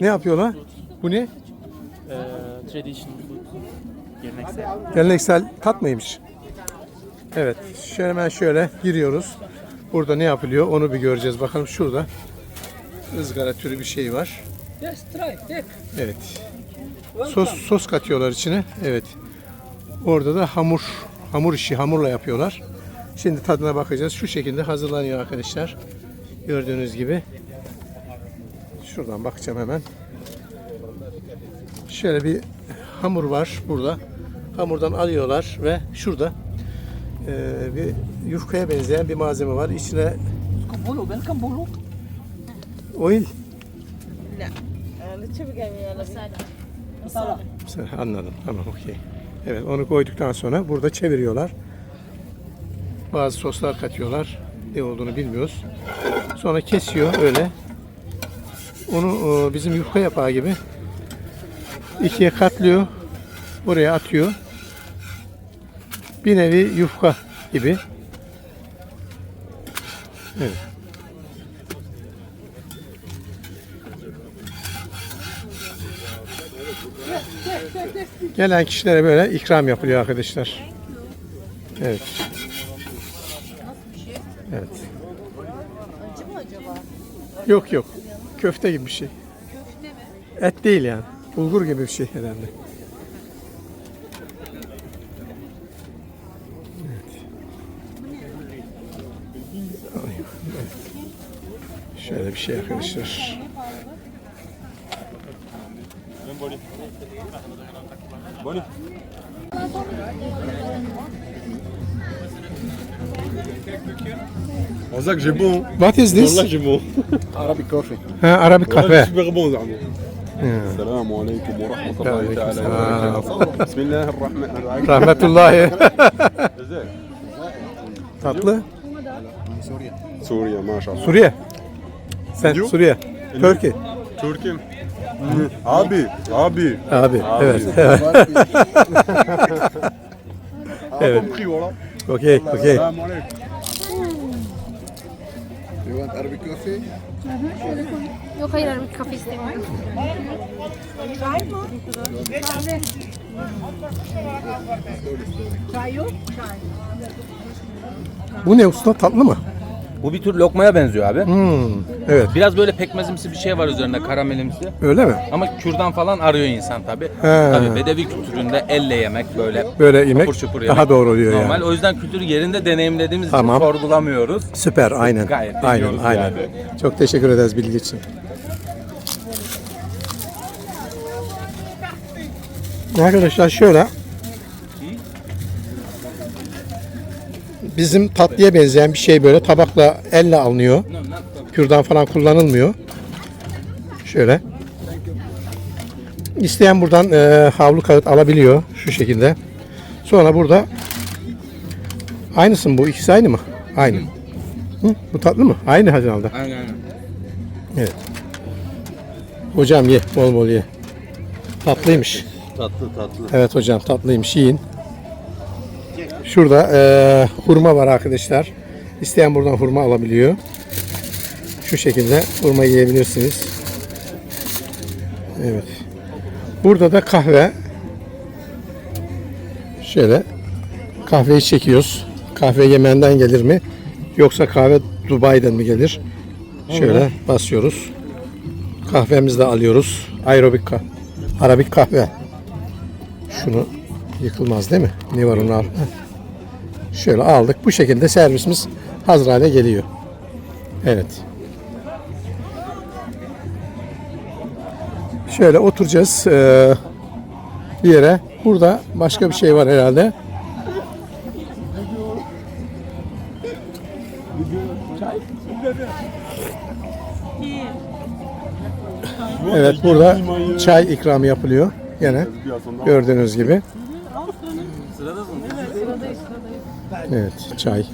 Ne yapıyorlar? Bu ne? Ee, traditional food. Geleneksel. Geleneksel tat mıymış? Evet. Şöyle hemen şöyle giriyoruz. Burada ne yapılıyor onu bir göreceğiz. Bakalım şurada ızgara türü bir şey var. Yes, try, take. Evet. Sos sos katıyorlar içine. Evet. Orada da hamur hamur işi hamurla yapıyorlar. Şimdi tadına bakacağız. Şu şekilde hazırlanıyor arkadaşlar. Gördüğünüz gibi. Şuradan bakacağım hemen. Şöyle bir hamur var burada. Hamurdan alıyorlar ve şurada e, bir yufkaya benzeyen bir malzeme var. İçine Kambulu, ben kambulu. oil. Sen- Anladım. Tamam okey. Evet onu koyduktan sonra burada çeviriyorlar. Bazı soslar katıyorlar. Ne olduğunu bilmiyoruz. Sonra kesiyor öyle. Onu e, bizim yufka yapağı gibi ikiye katlıyor. Buraya atıyor. Bir nevi yufka gibi. Evet. Gelen kişilere böyle ikram yapılıyor arkadaşlar. Evet. Evet. acı mı acaba? Yok yok. Köfte gibi bir şey. Köfte mi? Et değil yani. Bulgur gibi bir şey herhalde. Evet. Şöyle bir şey arkadaşlar. On sait que j'ai bon. What is this? Wallah, j'ai bon. Arabic coffee. Ha, Arabik Wallah, kahve. super bon, زعما. Hmm. السلام عليكم ورحمة الله وعليكم تعالى السلام. وبركاته. بسم الله الرحمن الرحيم. Rahmetullahi. جزاك. Tatlı. سوريا ما شاء الله. Suriye. Sen Diyor. Suriye. Türkiye. تركي. Abi, abi. Abi. Evet. Evet. Okay, okay. You want Arabic coffee? Yok hayır Arabic kafe istemiyorum. Çay mı? Çay yok. Çay. Bu ne usta tatlı mı? Bu bir tür lokmaya benziyor abi. Hmm. Evet. Biraz böyle pekmezimsi bir şey var üzerinde karamelimsi. Öyle mi? Ama kürdan falan arıyor insan tabi. Tabi bedevi kültüründe elle yemek böyle Böyle yemek şupur daha yemek. doğru oluyor Normal. yani. O yüzden kültürü yerinde deneyimlediğimiz Tamam. için sorgulamıyoruz. Süper. Aynen. Gayet aynen. Aynen. yani. Çok teşekkür ederiz bilgi için. Arkadaşlar şöyle bizim tatlıya benzeyen bir şey böyle tabakla elle alınıyor. Kürdan falan kullanılmıyor. Şöyle. İsteyen buradan e, havlu kağıt alabiliyor şu şekilde. Sonra burada aynısı mı bu? İkisi aynı mı? Aynı. Hı? Bu tatlı mı? Aynı herhalde. Aynen aynen. Evet. Hocam ye, bol bol ye. Tatlıymış. Tatlı tatlı. Evet hocam tatlıymış yiyin. Şurada eee, hurma var arkadaşlar. İsteyen buradan hurma alabiliyor. Şu şekilde hurma yiyebilirsiniz. Evet. Burada da kahve. Şöyle kahveyi çekiyoruz. Kahve Yemen'den gelir mi? Yoksa kahve Dubai'den mi gelir? Şöyle basıyoruz. Kahvemizi de alıyoruz. Aerobik kahve. Arabik kahve. Şunu yıkılmaz değil mi? Ne var onun altında? Şöyle aldık. Bu şekilde servisimiz hazır hale geliyor. Evet. Şöyle oturacağız eee, bir yere. Burada başka bir şey var herhalde. Evet burada çay ikramı yapılıyor. Yine gördüğünüz gibi. Evet çay.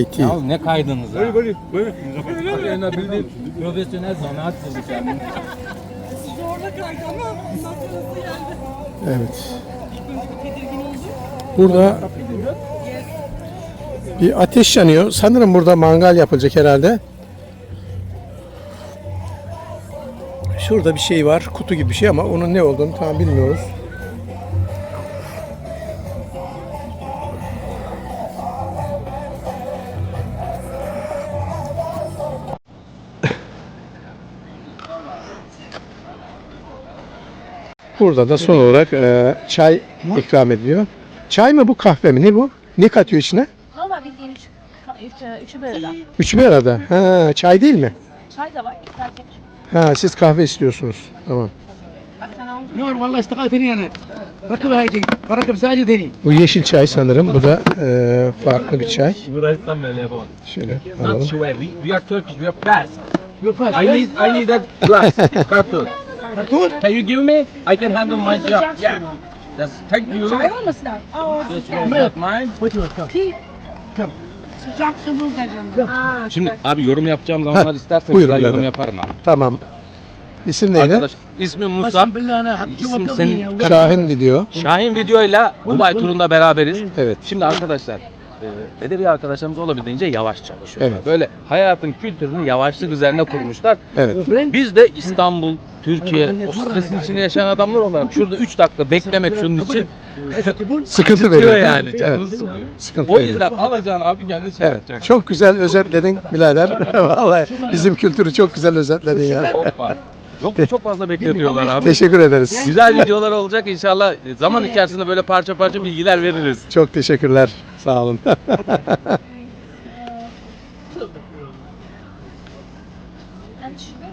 IT. Ya ne kaydınız ha? Bari, bari, bari. Aleyna bildiğin profesyonel zanaat kıldık yani. Evet. Burada bir ateş yanıyor. Sanırım burada mangal yapılacak herhalde. Şurada bir şey var, kutu gibi bir şey ama onun ne olduğunu tam bilmiyoruz. Burada da son olarak e, çay ikram ediliyor. Çay mı bu kahve mi? Ne bu? Ne katıyor içine? Normal bildiğin üç, üç, üçü böyle. Üçü bir arada. Ha, çay değil mi? Çay da var. Sadece Ha, siz kahve istiyorsunuz. Tamam. نور والله اشتغلتني انا ركب هايدي بركب ساجدني Bu yeşil çay sanırım. Bu da e, farklı bir çay. Yunanistan böyle yapamam. Şöyle Not alalım. sure. We, we are Turkish. We are fast. You're fast. I need I need that glass. Cartoon. Good. Can you give me? I can handle my job. Yeah. That's, thank you. Çay olmasın abi. Aa, This was not mine. Put your cup. Tea. Cup. Sıcak su bul dedim. Aa, Şimdi abi yorum yapacağım zamanlar istersen buyurun yorum birader. yaparım abi. Tamam. İsim neydi? Arkadaş ismim Musa. İsim senin. Şahin diyor. Şahin videoyla Dubai turunda beraberiz. Evet. Şimdi arkadaşlar e, Bedevi arkadaşlarımız olabildiğince yavaş çalışıyor. Evet. Böyle hayatın kültürünü yavaşlık üzerine kurmuşlar. Evet. Biz de İstanbul, Türkiye, o stresin içinde yaşayan adamlar olarak şurada 3 dakika beklemek şunun için Sıkıntı veriyor. yani. Evet. Sıkıntı O yüzden alacağın abi kendi şey Evet. yapacak. Çok güzel özetledin birader. Vallahi bizim kültürü çok güzel özetledin ya. Hoppa. Yok çok fazla bekletiyorlar abi. Teşekkür ederiz. Güzel videolar olacak inşallah. Zaman içerisinde böyle parça parça bilgiler veririz. Çok teşekkürler. Sağ olun. And sugar?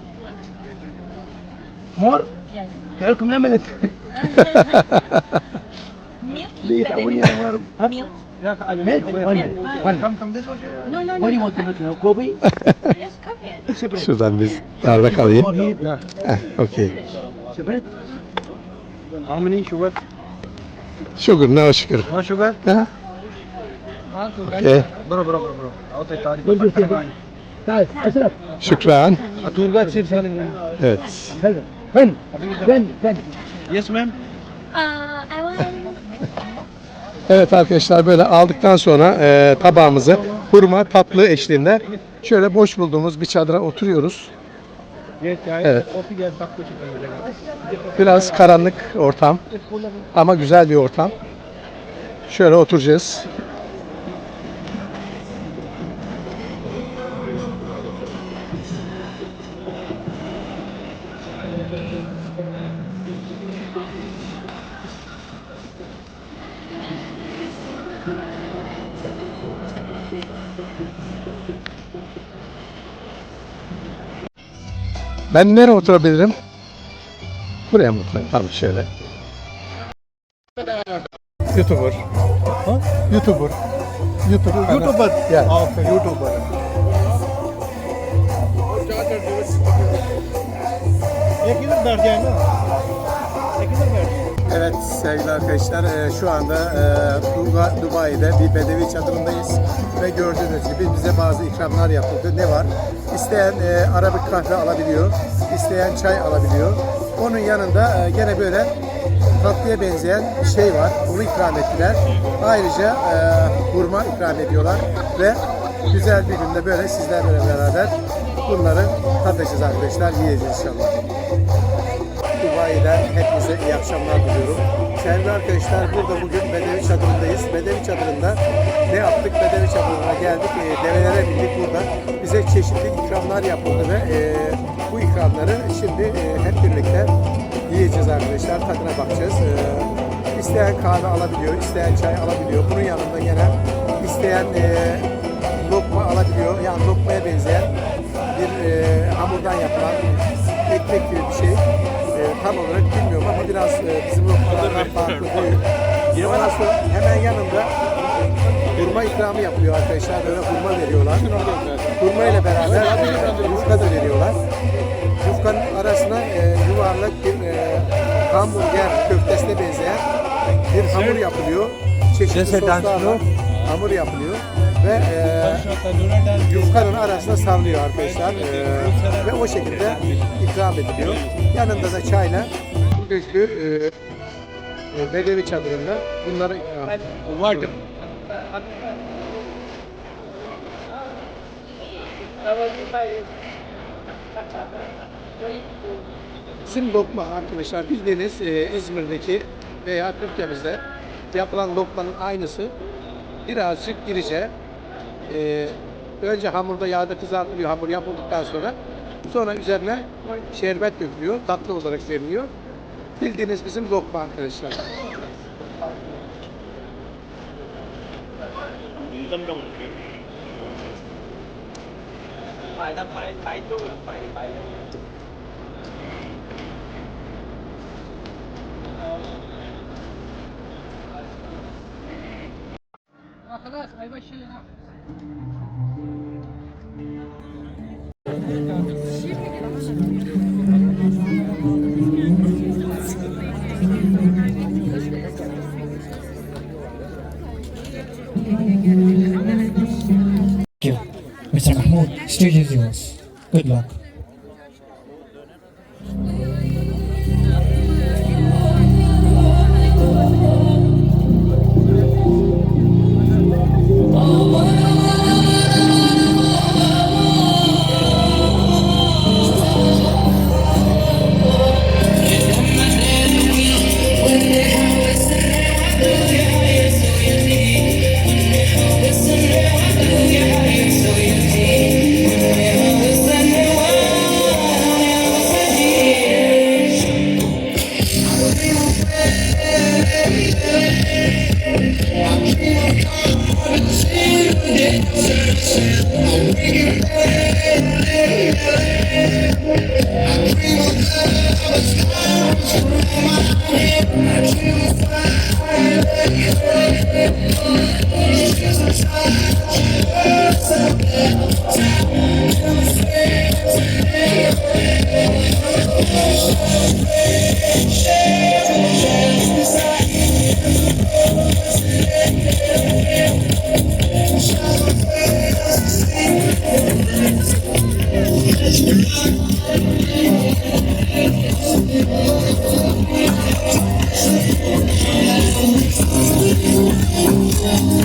More? Yes. Welcome, Lemonade. Milk? Please, I will have Milk? Yeah, I will Milk? One minute. One. Come, come this way. No, no, no. What do you want to make now? Kobe? yes, Kobe. Separate. Şuradan biz arada kalayım. Yeah. Ah, okay. Separate. How many sugar? Sugar, no sugar. No sugar? Yeah. Okey. Bro, bro, bro, bro. I'll take that. قول له سيبك. تعال اشرف Şükran. Turgat sir selling. Evet. هلا فن فن فن Yes, ma'am. Aa, I want... Evet arkadaşlar böyle aldıktan sonra e, tabağımızı hurma tatlı eşliğinde şöyle boş bulduğumuz bir çadıra oturuyoruz. Evet. Biraz karanlık ortam ama güzel bir ortam. Şöyle oturacağız. Ben nereye oturabilirim? Buraya mı oturayım? Tamam şöyle. YouTuber. YouTuber. YouTuber. YouTuber. Yeah. Okay, YouTuber. Evet sevgili arkadaşlar e, şu anda e, Duba- Dubai'de bir bedevi çadırındayız ve gördüğünüz gibi bize bazı ikramlar yapıldı. Ne var? İsteyen e, Arabik kahve alabiliyor, isteyen çay alabiliyor. Onun yanında e, gene böyle tatlıya benzeyen şey var. Onu ikram ettiler. Ayrıca e, hurma ikram ediyorlar ve güzel bir günde böyle sizlerle beraber bunları tadacağız arkadaşlar. Yiyeceğiz inşallah. Dubai'den hepinize iyi akşamlar diliyorum. Sevgili arkadaşlar burada bugün Bedevi Çadırı'ndayız. Bedevi Çadırı'nda ne yaptık? Bedevi Çadırı'na geldik. E, develere bindik burada. Bize çeşitli ikramlar yapıldı ve e, bu ikramları şimdi e, hep birlikte yiyeceğiz arkadaşlar. Tadına bakacağız. E, isteyen kahve alabiliyor, isteyen çay alabiliyor. Bunun yanında gene isteyen e, lokma alabiliyor. Yani lokmaya benzeyen bir e, hamurdan yapılan ekmek gibi bir şey. E, tam olarak bilmiyorum ama biraz e, bizim lokmalardan farklı değil. Ondan sonra hemen yanında hurma ikramı yapılıyor arkadaşlar. Böyle hurma veriyorlar. Hurma ile beraber yufka da veriyorlar. Yufkanın arasına e, yuvarlak bir e, hamburger köftesine benzeyen bir hamur yapılıyor. Çeşitli soslarla hamur yapılıyor ve e, yufkanın arasına sarılıyor arkadaşlar E, ve o şekilde ikram ediliyor. Yanında da çayla Güçlü e, e, Bedevi çadırında bunları ikram vardı. Bizim lokma arkadaşlar bildiğiniz e, İzmir'deki veya Türkiye'mizde yapılan lokmanın aynısı birazcık irice. E, önce hamurda yağda kızartılıyor hamur yapıldıktan sonra. Sonra üzerine şerbet dökülüyor. Tatlı olarak veriliyor. Bildiğiniz bizim lokma arkadaşlar. You. Mr. Mahmoud, stage is yours. Good luck.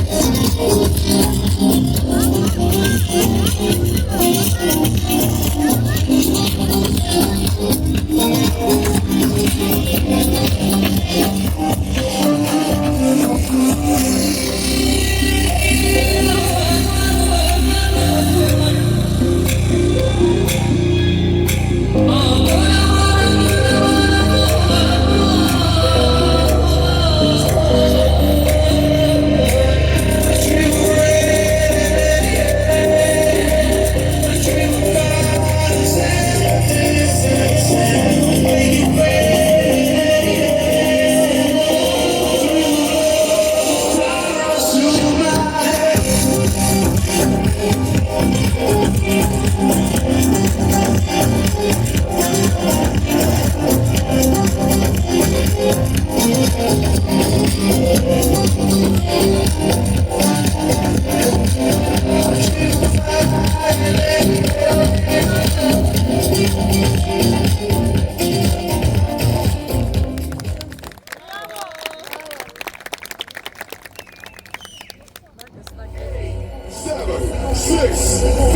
Oh, Yes.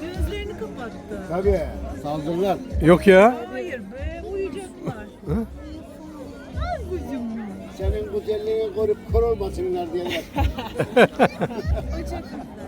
Gözlerini kapattı. Tabii. Saldırılar. Yok ya. Hayır be uyuyacaklar. Ay kuzum. Senin güzelliğini görüp kör olmasınlar diye. Güzel.